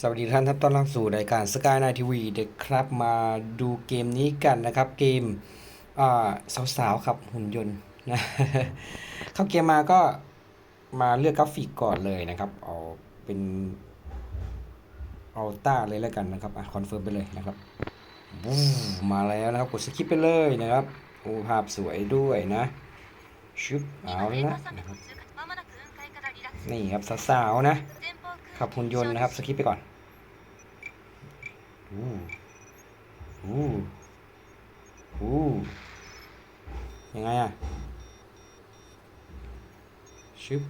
สวัสดีท่านท่านต้อนรับสู่รายการสกายนาทีวีเด็กครับมาดูเกมนี้กันนะครับ เกมสาวๆครับหุ่นยนต์นะเข้าเกมมาก็มาเลือกกราฟิกก่อนเลยนะครับ เอาเป็นอัลต้าเลยแล้วกันนะครับอะคอนเฟิร์มไปเลยนะครับมาแล้วนะครับกดสกิปไปเลยนะครับโอ้ภาพสวยด้วยนะชุบเอาแล้วนะนะครับนี่ครับสาวๆนะ ขับหุ่นยนต์นะครับสกิปไปก่อนอู้อู้อู้ยังไงอะชึบ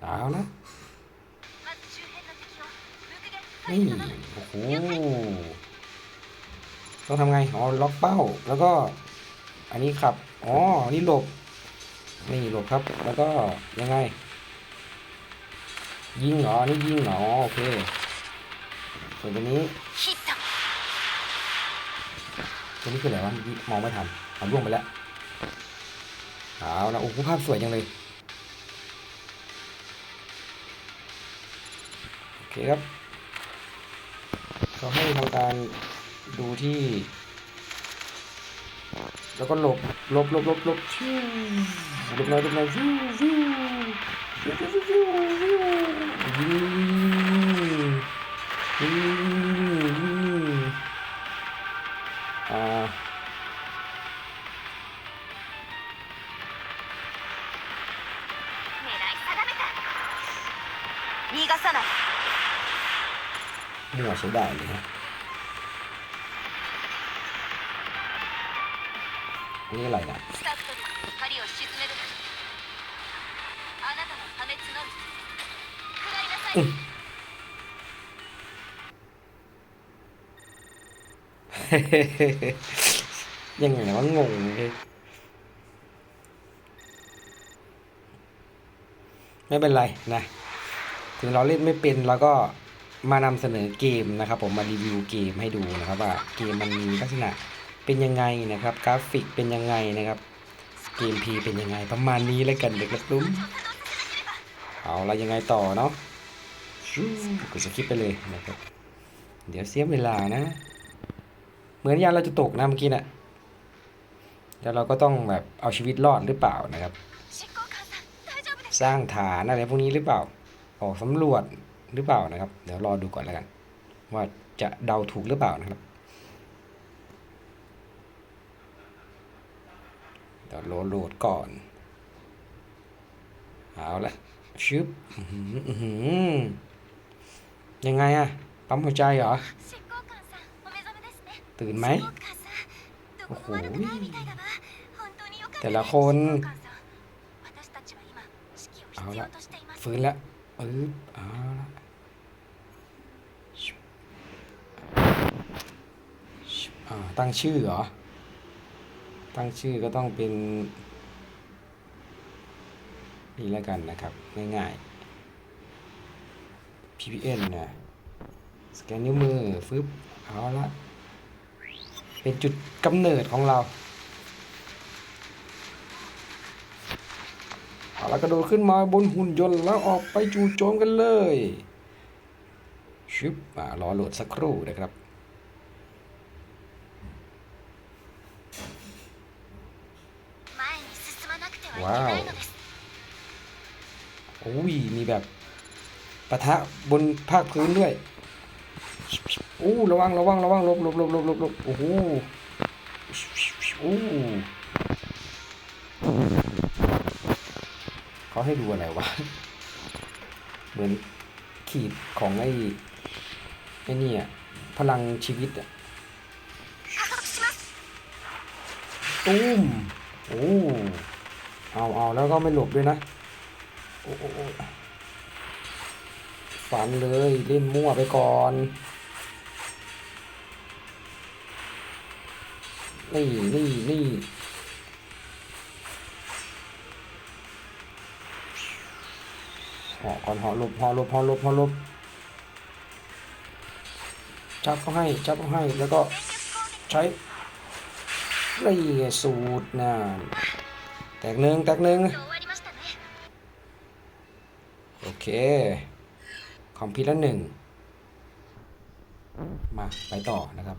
เอาละนี่โอ้โหต้องทำไง อ๋อ ล็อกเป้า แล้วก็ อันนี้ขับ อ๋อ นี่หลบ นี่หลบครับ แล้วก็ยังไง ยิงเหรอ นี่ยิงเหรออ๋อโอเค ส่วนตัวนี้ตัวนี้คืออะไรวะมองไม่ทันเอาล่วงไปแล้ว เอาละโอ้โหภาพสวยจังเลย โอเคครับ เขาให้ทำการดูที่ แล้วก็หลบหลบหลบหลบหลบชิวหลบหน่อยหลบหน่อยชิวชิวชิวชิวชิวชิวชิวยิงยิงยิงอ่ามั่วใช้ได้เลยนะ นี่อะไรนะยังไงวะงงเลยไม่เป็นไรนะถึงเราเล่นไม่เป็นเราก็มานำเสนอเกมนะครับ ผมมารีวิวเกมให้ดูนะครับ ว่าเกมมันมีลักษณะ เป็นยังไงนะครับ กราฟิกเป็นยังไงนะครับเกมพีเป็นยังไงประมาณนี้แล้วกันเด็กลักลุ้มเอาละยังไงต่อเนาะกูจะคลิปไปเลยนะครับ เดี๋ยวเสียเวลานะ เหมือนยานเราจะตกนะเมื่อกี้นะ่ะแล้วเราก็ต้องแบบเอาชีวิตรอดหรือเปล่านะครับ สร้างฐานอะไรพวกนี้หรือเปล่า ออกสำรวจหรือเปล่านะครับ เดี๋ยวรอดูก่อนแล้วกัน ว่าจะเดาถูกหรือเปล่านะครับ เดี๋โหลดก่อน เอาละชึบยังไงอะปั๊มหัวใจเหรอ ตื่นไหมโอ้โหแต่ละคน เอาละฟื้นละปึ๊บเอาละตั้งชื่อเหรอ ตั้งชื่อก็ต้องเป็นนี่แล้วกันนะครับ ง่ายๆ PPN นะสแกนนิ้วมือฟึบเอาละเป็นจุดกำเนิดของเราเอาละกระโดดขึ้นมาบนหุ่นยนต์แล้วออกไปจู่โจมกันเลย ชึบอ่ารอโหลดสักครู่นะครับ ว้าวโอ้ยมีแบบปะทะบนภาคพื้นด้วยโอ้ระวังระวังระวังลบลบลบลบลบลบโอ้โหโอ้เขาให้ดูอะไรวะ เหมือนขีดของไอ้ไอ้นี่อะพลังชีวิตอะตุ้มโอ้ เอาเอาแล้วก็ไม่หลบด้วยนะ โอ้โอ้ฝันเลยเล่นมั่วไปก่อนนี่นี่นี่หาะก่อนหาะหลบหาะหลบหาะหลบหาะหลบจับเขาให้จับเขาให้แล้วก็ใช้นี่ไงสูตรนะ แตกหนึ่งแตกหนึ่งโอเค คอมพิวเตอร์หนึ่ง มาไปต่อนะครับ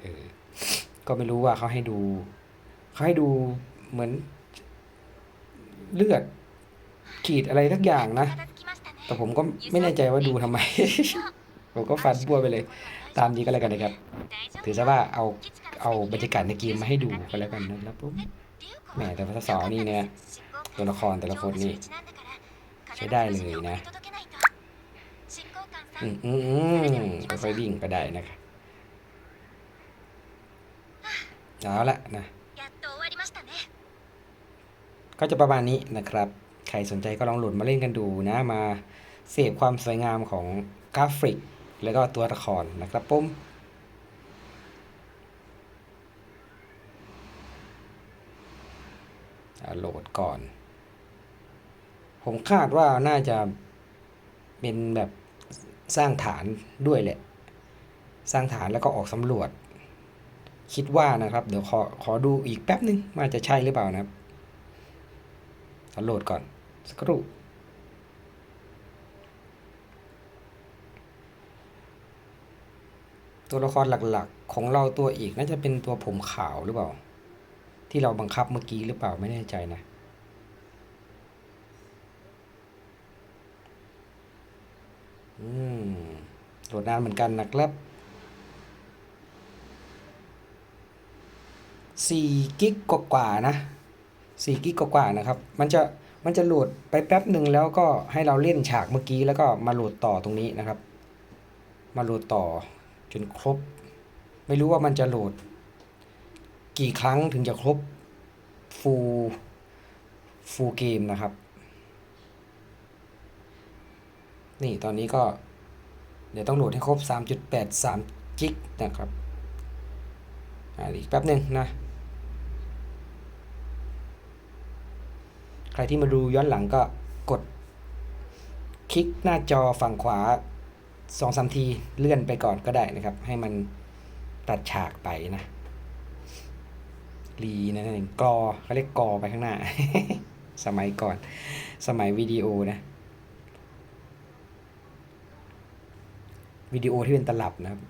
เออ ก็ไม่รู้ว่าเขาให้ดู เขาให้ดูเหมือน เลือดขีดอะไรทักอย่างนะ แต่ผมก็ไม่แน่ใจว่าดูทำไม ผมก็ฟันบัวไปเลย ตามนี้ก็แล้วกันนะครับ ถือซะว่าเอา เอาบรรยากาศในเกมมาให้ดูก็แล้วกันนะครับปุ๊บแหมแต่พสสนี่เนี่ยตัวละครแต่ละคนนี่ใช้ได้เลยนะอืมอืมค่อยวิ่งก็ได้นะครับเอาละนะก็จะประมาณนี้นะครับ ใครสนใจก็ลองโหลดมาเล่นกันดูนะมาเสพความสวยงามของกราฟิก แล้วก็ตัวละครนะครับปุ๊บ อ่าโหลดก่อน ผมคาดว่าน่าจะเป็นแบบสร้างฐานด้วยแหละ สร้างฐานแล้วก็ออกสำรวจ คิดว่านะครับ เดี๋ยวขอขอดูอีกแป๊บนึงว่าจะใช่หรือเปล่านะครับโหลดก่อนสักครู่ตัวละครหลักๆ ของเราตัวอีกน่าจะเป็นตัวผมขาวหรือเปล่า ที่เราบังคับเมื่อกี้หรือเปล่าไม่แน่ใจนะ อืมโหลดนานเหมือนกันนะครับสี่กิกกว่าๆนะสี่กิกกว่าๆนะครับ มันจะมันจะโหลดไปแป๊บหนึ่งแล้วก็ให้เราเล่นฉากเมื่อกี้แล้วก็มาโหลดต่อตรงนี้นะครับ มาโหลดต่อจนครบ ไม่รู้ว่ามันจะโหลด กี่ครั้งถึงจะครบฟูลฟูลเกมนะครับ นี่ตอนนี้ก็ เดี๋ยวต้องโหลดให้ครบ 3.83จิกนะครับอ่าอีกแป๊บหนึ่งนะ ใครที่มาดูย้อนหลังก็กด คลิกหน้าจอฝั่งขวาสองสามทีเลื่อนไปก่อนก็ได้นะครับ ให้มันตัดฉากไปนะ รีนะนั่นเองกอเขาเรียกกอไปข้างหน้า สมัยก่อน สมัยวิดีโอนะวิดีโอที่เป็นตลับนะครับ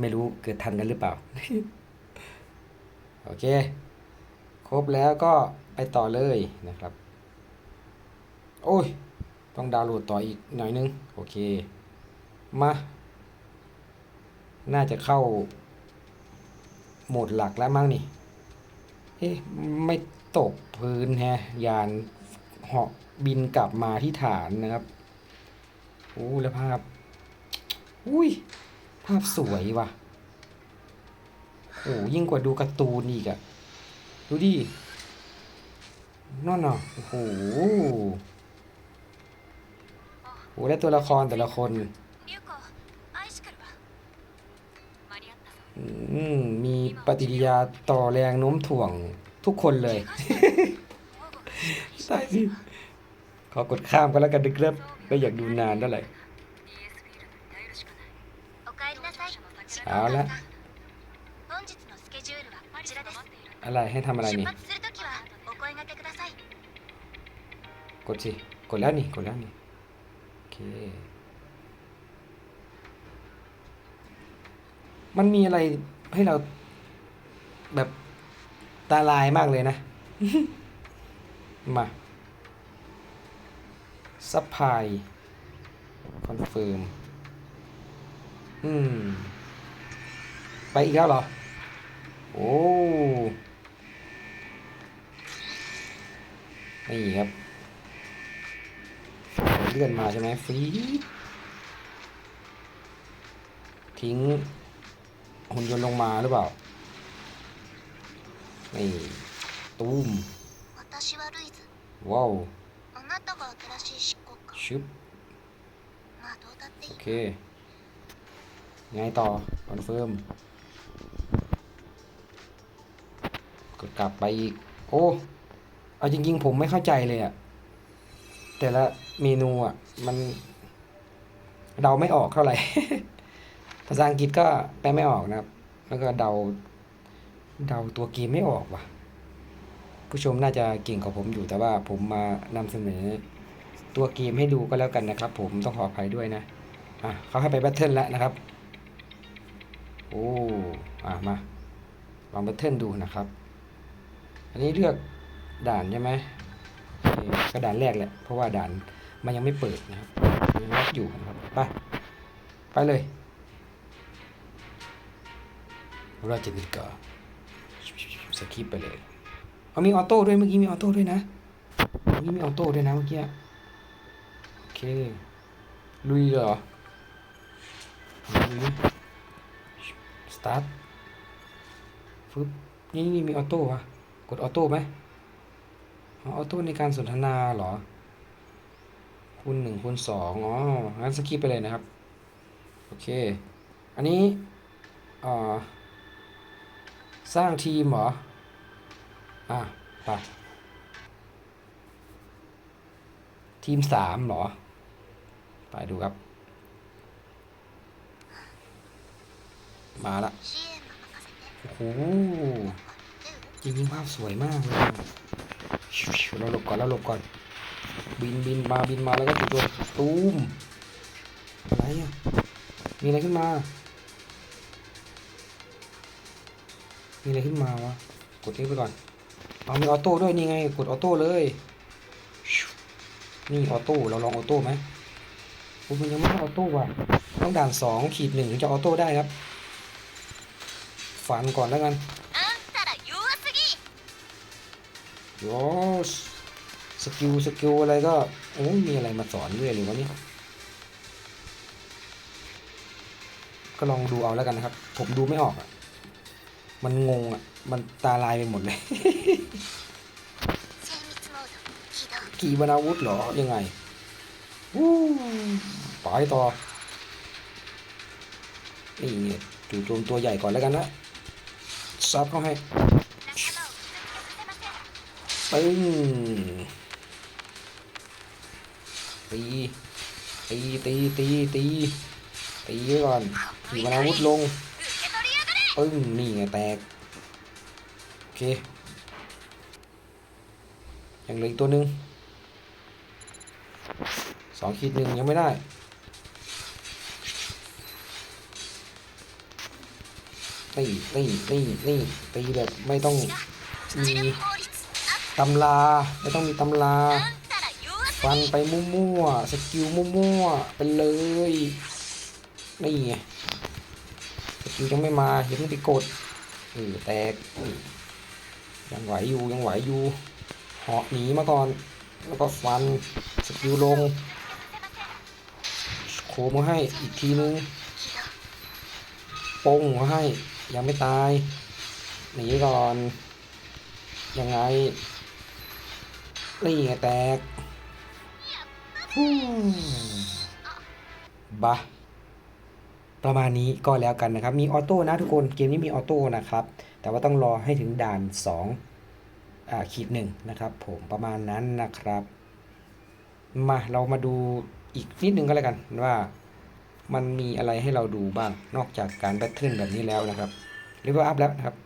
ไม่รู้เกิดทันกันหรือเปล่า โอเค ครบแล้วก็ไปต่อเลยนะครับ โอ้ย ต้องดาวน์โหลดต่ออีกหน่อยนึง โอเค มา น่าจะเข้า หมดหลักแล้วมั้งนี่เอ๊ะไม่ตกพื้นแฮะยานเหาะบินกลับมาที่ฐานนะครับโอ้แล้วภาพ อุ้ย ภาพสวยว่ะโอ้ยิ่งกว่าดูการ์ตูนอีกอะดูดินั่นน่ะโอ้โหโอ้แล้วตัวละครแต่ละคน มีปฏิกิริยาต่อแรงโน้มถ่วงทุกคนเลยใช่สิขอกดข้ามกันแล้วกันนะครับไม่อยากดูนานเท่าไหร่เอาละอะไรให้ทำอะไรนี่ กดสิ กดแล้วนี่ กดแล้วนี่ โอเค มันมีอะไรให้เราแบบตาลายมากเลยนะ มาซัพพลายคอนเฟิร์ม อืม ไปอีกแล้วเหรอ โอ้นี่ครับ เลื่อนมาใช่ไหมฟีดทิ้ง หุ่นยนต์ลงมาหรือเปล่า นี่ ตูมว้าวชึบโอเค ไงต่อ คอนเฟิร์ม ก็กลับไปอีก โอ้ เอาจริง ๆ ผมไม่เข้าใจเลยอะแต่ละเมนูอะมัน เดาไม่ออกเท่าไหร่าษาอังกฤษก็แปลไม่ออกนะครับ แล้วก็เดาเดาตัวเกมไม่ออกว่ะ ผู้ชมน่าจะเก่งกว่าผมอยู่แต่ว่าผมมานำเสนอตัวเกมให้ดูก็แล้วกันนะครับ ผมต้องขออภัยด้วยนะอะเขาให้ไปแบทเทิลแล้วนะครับโอ้อะมาลองแบทเทิลดูนะครับ อันนี้เลือกด่านใช่ไหมก็ด่านแรกแหละเพราะว่าด่านมันยังไม่เปิดนะครับยังล็อกอยู่นะครับไปไปเลย ราชนิกาสคิปไปเลยเอามีออโต้ด้วยเมื่อกี้มีออโต้ด้วยนะเมื่อกี้มีออโต้ด้วยนะเมื่อกี้โอเคลุยเหรอลุยสตาร์ทฟึบนี่นี่มีออโต้วะกดออโต้ไหมออออโต้ในการสนทนาเหรอคูณหนึ่งคูณสองอ๋องั้นสกิปไปเลยนะครับ โอเค อันนี้อ่า สร้างทีมเหรอ อะ ไป ทีมสามเหรอ ไปดูครับ มาละ โอ้โห จริงๆภาพสวยมากเลยเราหลบก่อนเราหลบก่อน บินบินมาบินมาแล้วก็ติดตัวตูมอะไรอะมีอะไรขึ้นมา มีอะไรขึ้นมาวะ กดนี้ไปก่อน เอามีออโต้ด้วยนี่ไง กดออโต้เลย นี่ออโต้ เราลองออโต้ไหมผมมันยังไม่ออโต้ว่ะ ต้องด่านสองขีดหนึ่งจะออโต้ได้ครับ ฝันก่อนแล้วกันโอสสกิลสกิลอะไรก็โอ้มีอะไรมาสอนด้วยหรือวะเนี่ยก็ลองดูเอาแล้วกันนะครับ ผมดูไม่ออกอะ มันงงอะ มันตาลายไปหมดเลยกี่บรรอาวุธเหรอ ยังไงวู้ปล่อยต่อ นี่จู่โจมตัวใหญ่ก่อนแล้วกันนะซับเขาให้ปึ้งตีตีตีตีตีตีก่อนขี่บรรณาวุธลง ปึ้งนี่ไงแตก โอเคอยังเหลืออีกตัวหนึ่งสองขีดหนึ่งยังไม่ได้ ตีตีตีตีตีแบบไม่ต้องมีตำลา ไม่ต้องมีตำลาฟันไปมั่วๆสกิลมั่วๆไปเลย นี่ไง สกิลยังไม่มาอย่าเพิ่งไปกดเออแตกยังไหวอยู่ยังไหวอยู่เหาะหนีมาก่อน แล้วก็ฟันสกิลลง โคมาให้อีกทีนึงปงมาให้ยังไม่ตายหนีก่อน ยังไงนี่ไงแตกฮู้บะ ประมาณนี้ก็แล้วกันนะครับ มีออโต้นะทุกคนเกมนี้มีออโต้นะครับ แต่ว่าต้องรอให้ถึงด่าน2อ่าขีดหนึ่งนะครับผมประมาณนั้นนะครับ มาเรามาดูอีกนิดนึงก็แล้วกันว่ามันมีอะไรให้เราดูบ้างนอกจากการแบทเทิลแบบนี้แล้วนะครับเรียกว่าอัพแล้วนะครับ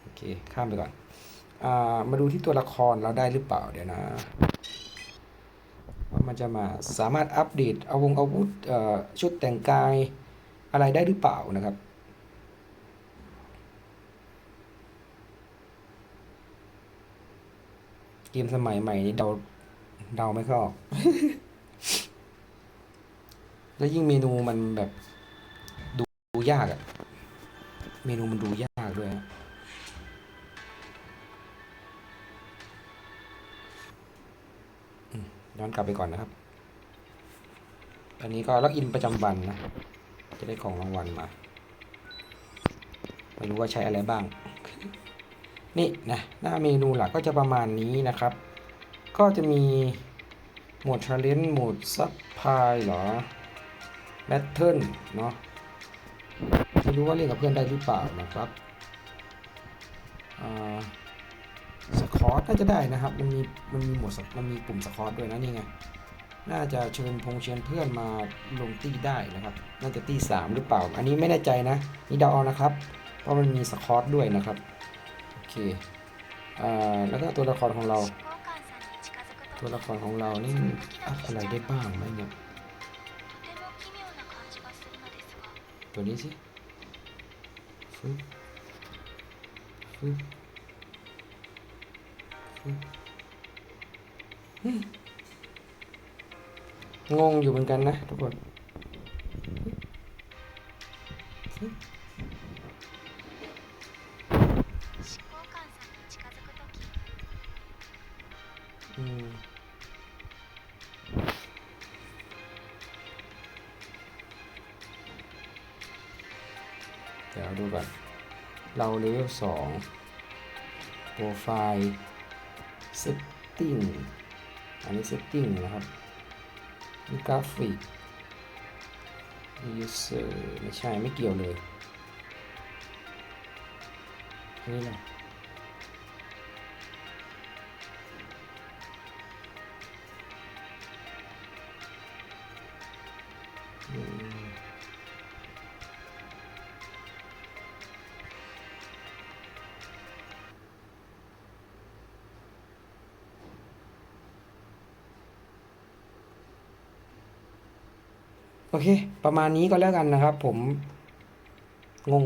โอเคข้ามไปก่อนอ่ามาดูที่ตัวละครเราได้หรือเปล่าเดี๋ยวนะ ว่ามันจะมาสามารถอัปเดตเอาวงอาวุธเอ่อชุดแต่งกายอะไรได้หรือเปล่านะครับเกมสมัยใหม่นี้เดาเดาไม่ค่อยออก แล้วยิ่งเมนูมันแบบ ดูดูยากอะเมนูมันดูยากด้วย ย้อนกลับไปก่อนนะครับ อันนี้ก็ล็อกอินประจำวันนะ จะได้ของรางวัลมา ไม่รู้ว่าใช้อะไรบ้าง นี่นะหน้าเมนูหลักก็จะประมาณนี้นะครับ ก็จะมีโหมด Challenge โหมด Supply เหรอ Battle เนาะไม่รู้ว่าเล่นกับเพื่อนได้หรือเปล่านะครับ สคอร์ตน่าจะได้นะครับ มันมีมันมีหมวดมันมีปุ่มสคอร์ตด้วยนะนี่ไงน่าจะเชิญพงเชียนเพื่อนมาลงตีได้นะครับ น่าจะตี้สามหรือเปล่า อันนี้ไม่แน่ใจนะนี่เดาเอานะครับ เพราะมันมีสคอร์ตด้วยนะครับ โอเคอแล้วก็ตัวละครของเรา ตัวละครของเรานี่อัพอะไรได้บ้างไหมเนี่ยตัวนี้สิฟึบฟึบ งงอยู่เหมือนกันนะทุกคนเดี๋ยวดูก่อนเราเลเวลสองโปรไฟล์ เซตติ้งอันนี้เซตติ้งนะครับนี่กราฟิก user ไม่ใช่ไม่เกี่ยวเลยนนี่แหละอืม โอเค ประมาณนี้ก็แล้วกันนะครับ ผมงง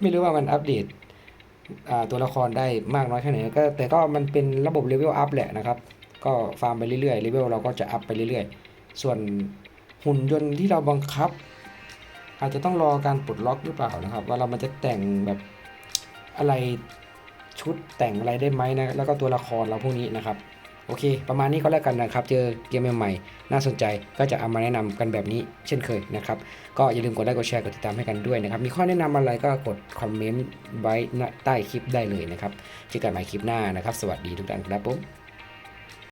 ไม่รู้ว่ามันอัปเดตตัวละครได้มากน้อยแค่ไหนก็แต่ก็มันเป็นระบบเลเวลอัพแหละนะครับ ก็ฟาร์มไปเรื่อยๆเลเวลเราก็จะอัพไปเรื่อยๆ ส่วนหุ่นยนต์ที่เราบังคับ อาจจะต้องรอการปลดล็อกหรือเปล่านะครับ ว่าเรามันจะแต่งแบบอะไรชุดแต่งอะไรได้ไหมนะแล้วก็ตัวละครเราพวกนี้นะครับ โอเค ประมาณนี้ก็แล้วกันนะครับ เจอเกมใหม่ๆ น่าสนใจก็จะเอามาแนะนำกันแบบนี้เช่นเคยนะครับ ก็อย่าลืมกดไลค์กดแชร์กดติดตามให้กันด้วยนะครับ มีข้อแนะนำอะไรก็กดคอมเมนต์ไว้ใต้คลิปได้เลยนะครับเจอกันใหม่คลิปหน้านะครับ สวัสดีทุกท่านครับผม